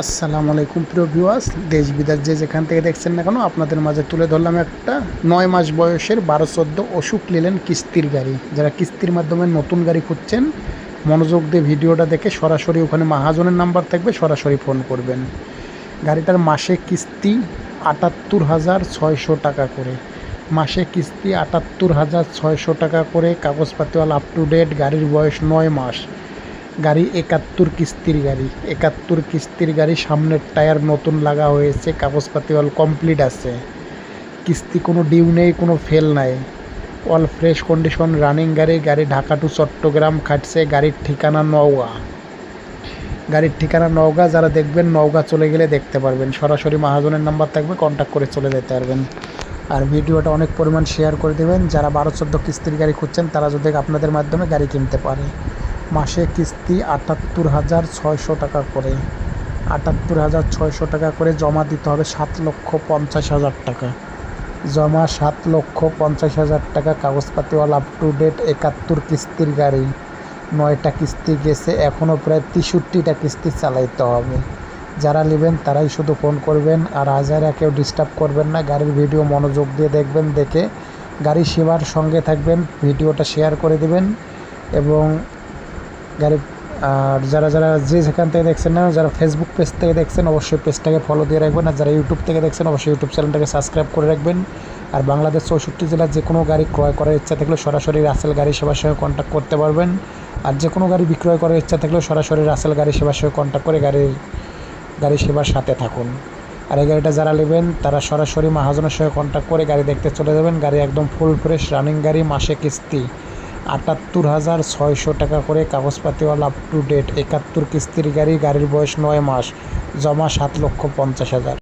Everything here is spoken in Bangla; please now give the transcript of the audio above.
আসসালামু আলাইকুম, প্রিয় ভিউয়ার্স দেশ, বিদেশ যে যেখান থেকে দেখছেন না কেন, আপনাদের মাঝে তুলে ধরলাম একটা নয় মাস বয়সের বারো চোদ্দ অসুখ নিলেন কিস্তির গাড়ি। যারা কিস্তির মাধ্যমে নতুন গাড়ি খুঁজছেন, মনোযোগ দিয়ে ভিডিওটা দেখে সরাসরি ওখানে মাহাজনের নাম্বার থাকবে, সরাসরি ফোন করবেন। গাড়িটার মাসে কিস্তি আটাত্তর হাজার ছয়শো টাকা করে। মাসে কিস্তি আটাত্তর হাজার ছয়শো টাকা করে কাগজপাতিওয়াল আপ টু ডেট গাড়ির বয়স নয় মাস। গাড়ি, একাত্তর কিস্তির গাড়ি। একাত্তর কিস্তির গাড়ি, সামনের টায়ার নতুন লাগা হয়েছে, কাগজপাতি অল কমপ্লিট আছে। কিস্তি কোনো ডিউ নেই, কোনো ফেল নাই। অল ফ্রেশ কন্ডিশন রানিং গাড়ি গাড়ি ঢাকা টু চট্টগ্রাম খাটছে, গাড়ির ঠিকানা নওগাঁ। গাড়ির ঠিকানা নওগাঁ, যারা দেখবেন নওগাঁ চলে গেলে দেখতে পারবেন। সরাসরি মহাজনের নাম্বার থাকবে কন্ট্যাক্ট করে চলে যেতে পারবেন। আর ভিডিওটা অনেক পরিমাণ শেয়ার করে দেবেন। যারা বারো চোদ্দ কিস্তির গাড়ি খুঁজছেন, তারা যদি আপনাদের মাধ্যমে গাড়ি কিনতে পারে। মাসে কিস্তি আটাত্তর হাজার ছয়শো টাকা করে। আটাত্তর হাজার ছয়শো টাকা করে জমা দিতে হবে সাত লক্ষ পঞ্চাশ হাজার টাকা। জমা সাত লক্ষ পঞ্চাশ হাজার টাকা কাগজপাতি অল আপ টু ডেট একাত্তর কিস্তির গাড়ি। নয়টা কিস্তি গেছে এখনও প্রায় তেষট্টিটা কিস্তি চালাইতে হবে। যারা নেবেন তারাই শুধু ফোন করবেন আর হাজারা কেউ ডিস্টার্ব করবেন না। গাড়ির ভিডিও মনোযোগ দিয়ে দেখবেন, দেখে গাড়ি সেবার সঙ্গে থাকবেন, ভিডিওটা শেয়ার করে দেবেন এবং গাড়ি আর যারা যারা যে যেখান থেকে দেখছেন না, যারা ফেসবুক পেজ থেকে দেখছেন, অবশ্যই পেজটাকে ফলো দিয়ে রাখবেন, আর যারা ইউটিউব থেকে দেখছেন, অবশ্যই ইউটিউব চ্যানেলটাকে সাবস্ক্রাইব করে রাখবেন। আর বাংলাদেশ চৌষট্টি জেলার যে কোনো গাড়ি ক্রয় করার ইচ্ছা থাকলে সরাসরি রাসেল গাড়ি সেবার সঙ্গে কন্ট্যাক্ট করতে পারবেন। আর যে কোনো গাড়ি বিক্রয় করার ইচ্ছা থাকলেও সরাসরি রাসেল গাড়ি সেবার সঙ্গে কন্ট্যাক্ট করে গাড়ির, গাড়ি সেবার সাথে থাকুন। আর এই গাড়িটা যারা নেবেন, তারা সরাসরি মাহাজনের সঙ্গে কন্ট্যাক্ট করে গাড়ি দেখতে চলে যাবেন। গাড়ি একদম ফুল ফ্রেশ রানিং গাড়ি, মাসে কিস্তি। আটাত্তর হাজার ছয়শো টাকা করে কাগজপাতিওয়ালা আপ টু ডেট একাত্তর কিস্তির গাড়ি, গাড়ির বয়স নয় মাস, জমা সাত লক্ষ পঞ্চাশ হাজার।